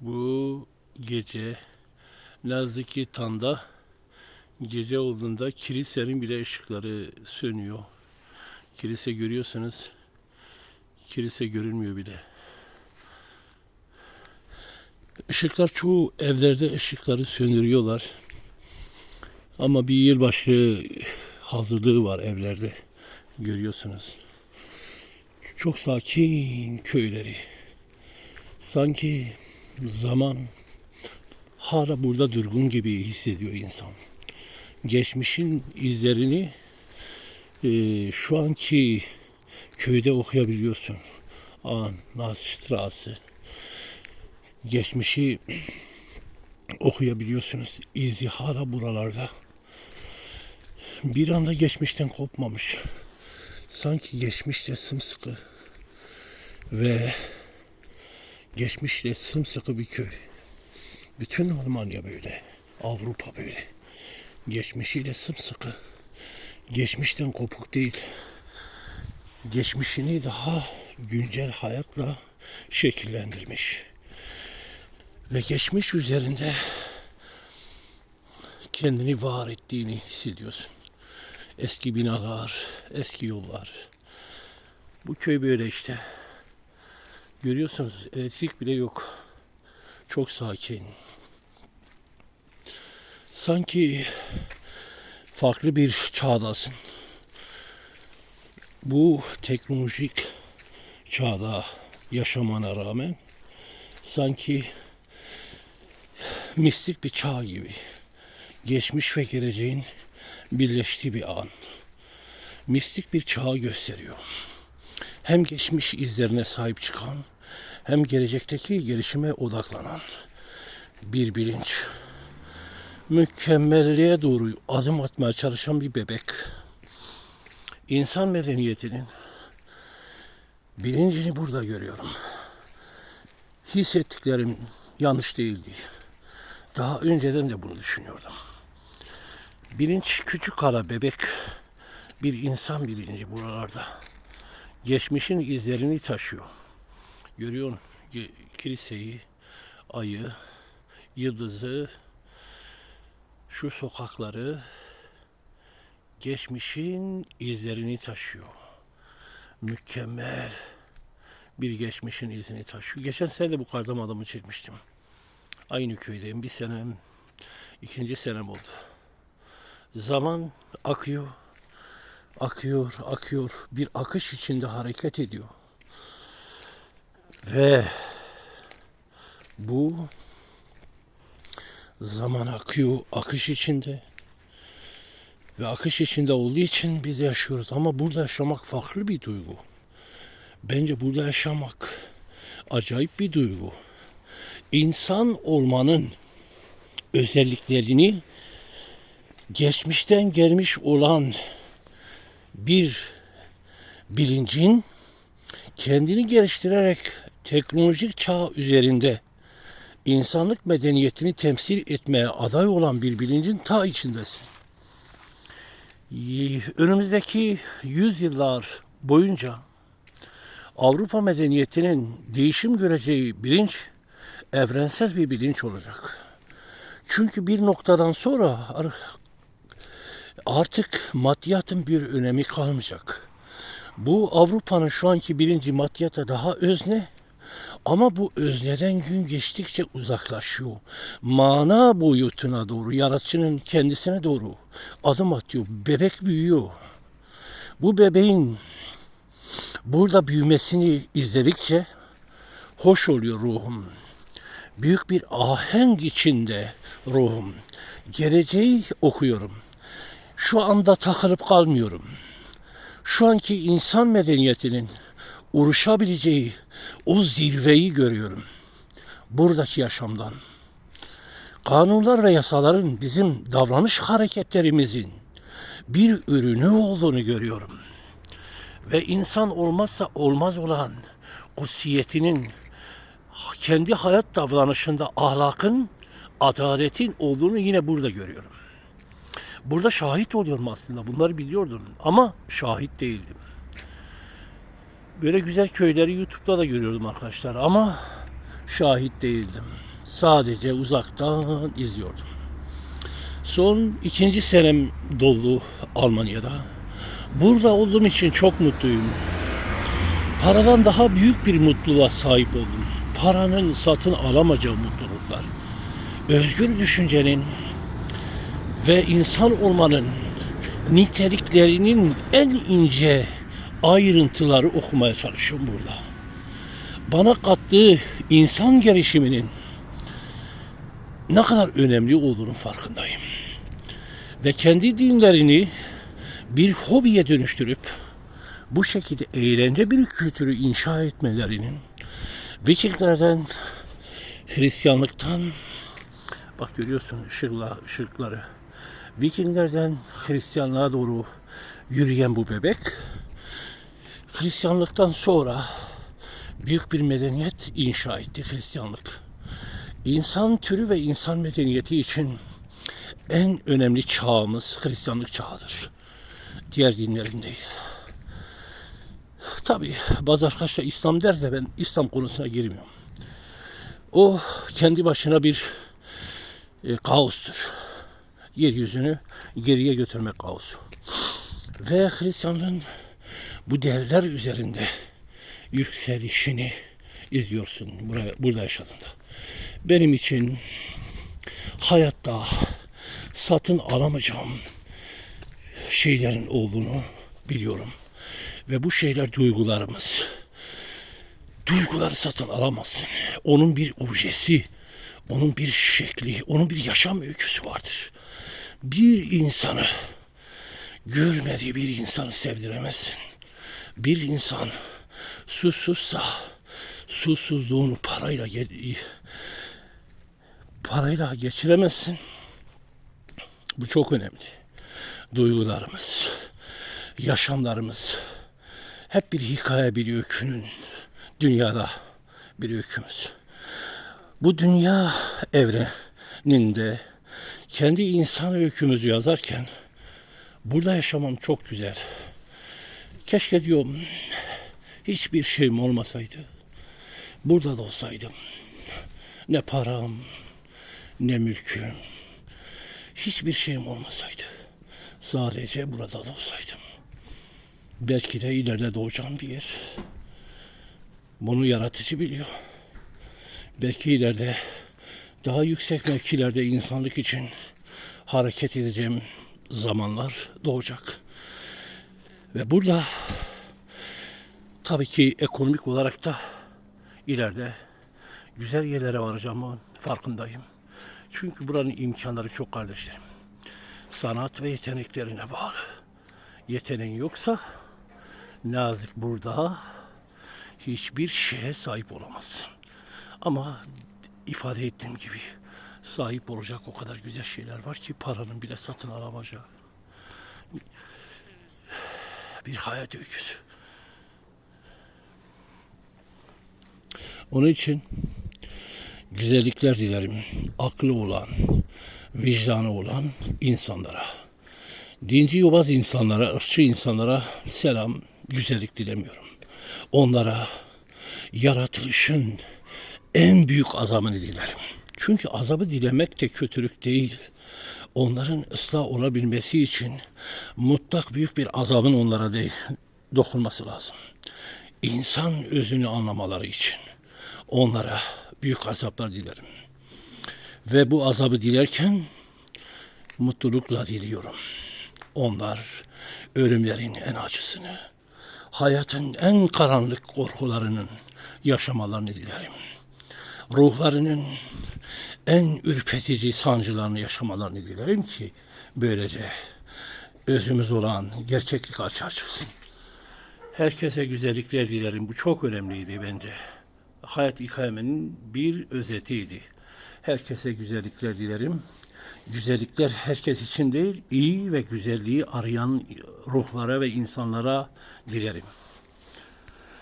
Bu gece Nazlıki Tan'da gece olduğunda kilisenin bile ışıkları sönüyor. Kilise görüyorsunuz. Kilise görünmüyor bile. Işıklar çoğu evlerde ışıkları söndürüyorlar. Ama bir yılbaşı hazırlığı var evlerde. Görüyorsunuz. Çok sakin köyleri. Sanki zaman hala burada durgun gibi hissediyor insan. Geçmişin izlerini eee, şu anki köyde okuyabiliyorsun. An, Nastrasse. Geçmişi okuyabiliyorsunuz. İzi hala buralarda. Bir anda geçmişten kopmamış. Sanki geçmişte sımsıkı ve geçmişte sımsıkı bir köy. Bütün Almanya böyle. Avrupa böyle. Geçmişiyle sımsıkı. Geçmişten kopuk değil. Geçmişini daha güncel hayatla şekillendirmiş. Ve geçmiş üzerinde kendini var ettiğini hissediyorsun. Eski binalar, eski yollar. Bu köy böyle işte. Görüyorsunuz elektrik bile yok. Çok sakin. Sanki farklı bir çağdasın. Bu teknolojik çağda yaşamana rağmen sanki mistik bir çağ gibi. Geçmiş ve geleceğin birleştiği bir an. Mistik bir çağ gösteriyor. Hem geçmiş izlerine sahip çıkan hem gelecekteki gelişime odaklanan bir bilinç. Mükemmelliğe doğru adım atmaya çalışan bir bebek. İnsan medeniyetinin bilincini burada görüyorum. Hissettiklerim yanlış değildi. Daha önceden de bunu düşünüyordum. Bilinç küçük kara bebek bir insan bilinci buralarda. Geçmişin izlerini taşıyor. Görüyorsun kiliseyi, ayı, yıldızı, şu sokakları geçmişin izlerini taşıyor. Mükemmel bir geçmişin izini taşıyor. Geçen sene de bu kardam adamı çekmiştim. Aynı köydeyim. Bir senem, ikinci senem oldu. Zaman akıyor, akıyor, akıyor. Bir akış içinde hareket ediyor. Ve bu zaman akıyor, akış içinde. Ve akış içinde olduğu için biz yaşıyoruz. Ama burada yaşamak farklı bir duygu. Bence burada yaşamak acayip bir duygu. İnsan olmanın özelliklerini geçmişten gelmiş olan bir bilincin kendini geliştirerek teknolojik çağ üzerinde insanlık medeniyetini temsil etmeye aday olan bir bilincin ta içindesin. Önümüzdeki yüzyıllar boyunca Avrupa medeniyetinin değişim göreceği bilinç evrensel bir bilinç olacak. Çünkü bir noktadan sonra artık maddiyatın bir önemi kalmayacak. Bu Avrupa'nın şu anki bilinci maddiyata daha özne ama bu özneden gün geçtikçe uzaklaşıyor. Mana boyutuna doğru, yaratıcının kendisine doğru adım atıyor. Bebek büyüyor. Bu bebeğin burada büyümesini izledikçe hoş oluyor ruhum. Büyük bir ahenk içinde ruhum. Geleceği okuyorum. Şu anda takılıp kalmıyorum. Şu anki insan medeniyetinin uğraşabileceği o zirveyi görüyorum. Buradaki yaşamdan. Kanunlar ve yasaların bizim davranış hareketlerimizin bir ürünü olduğunu görüyorum. Ve insan olmazsa olmaz olan kutsiyetinin kendi hayat davranışında ahlakın, adaletin olduğunu yine burada görüyorum. Burada şahit oluyorum aslında. Bunları biliyordum ama şahit değildim. Böyle güzel köyleri YouTube'da da görüyordum arkadaşlar ama şahit değildim. Sadece uzaktan izliyordum. Son ikinci senem doldu Almanya'da. Burada olduğum için çok mutluyum. Paradan daha büyük bir mutluluğa sahip oldum. Paranın satın alamayacağı mutluluklar. Özgür düşüncenin ve insan olmanın niteliklerinin en ince ayrıntıları okumaya çalışıyorum burada. Bana kattığı insan gelişiminin ne kadar önemli olduğunun farkındayım. Ve kendi dinlerini bir hobiye dönüştürüp bu şekilde eğlence bir kültürü inşa etmelerinin Vikinglerden Hristiyanlıktan bak görüyorsun ışıkla, ışıkları Vikinglerden Hristiyanlığa doğru yürüyen bu bebek Hristiyanlıktan sonra büyük bir medeniyet inşa etti Hristiyanlık. İnsan türü ve insan medeniyeti için en önemli çağımız Hristiyanlık çağıdır. Diğer dinlerin değil. Tabi bazı arkadaşlar İslam der de ben İslam konusuna girmiyorum. O kendi başına bir e, kaostur. Yeryüzünü geriye götürmek kaosu. Ve Hristiyanlığın bu değerler üzerinde yükselişini izliyorsun buraya, burada yaşadığında. Benim için hayatta satın alamayacağım şeylerin olduğunu biliyorum. Ve bu şeyler duygularımız. Duyguları satın alamazsın. Onun bir objesi, onun bir şekli, onun bir yaşam öyküsü vardır. Bir insanı görmediği bir insanı sevdiremezsin. Bir insan susuzsa susuzluğunu parayla parayla geçiremezsin. Bu çok önemli. Duygularımız, yaşamlarımız hep bir hikaye, bir öykünün dünyada bir öykümüz. Bu dünya evreninde kendi insan öykümüzü yazarken burada yaşamam çok güzel. Keşke diyorum hiçbir şeyim olmasaydı. Burada da olsaydım. Ne param, ne mülküm. Hiçbir şeyim olmasaydı. Sadece burada da olsaydım. Belki de ileride doğacağım bir yer. Bunu yaratıcı biliyor. Belki ileride daha yüksek mevkilerde insanlık için hareket edeceğim zamanlar doğacak. Ve burada tabii ki ekonomik olarak da ileride güzel yerlere varacağımın farkındayım. Çünkü buranın imkanları çok kardeşlerim. Sanat ve yeteneklerine bağlı. Yeteneğin yoksa Nazik burada hiçbir şeye sahip olamazsın. Ama ifade ettiğim gibi sahip olacak o kadar güzel şeyler var ki paranın bile satın alamayacağı. Bir hayat öyküsü. Onun için güzellikler dilerim. Aklı olan, vicdanı olan insanlara. Dinci yobaz insanlara, ırkçı insanlara selam, güzellik dilemiyorum. Onlara yaratılışın en büyük azabını dilerim. Çünkü azabı dilemek de kötülük değil. Onların ıslah olabilmesi için mutlak büyük bir azabın onlara değil, dokunması lazım. İnsan özünü anlamaları için onlara büyük azaplar dilerim. Ve bu azabı dilerken mutlulukla diliyorum. Onlar ölümlerin en acısını, hayatın en karanlık korkularının yaşamalarını dilerim. Ruhlarının en ürpetici sancılarını yaşamalarını dilerim ki böylece özümüz olan gerçeklik açığa çıksın. Herkese güzellikler dilerim. Bu çok önemliydi bence. Hayat hikayemin bir özetiydi. Herkese güzellikler dilerim. Güzellikler herkes için değil, iyi ve güzelliği arayan ruhlara ve insanlara dilerim.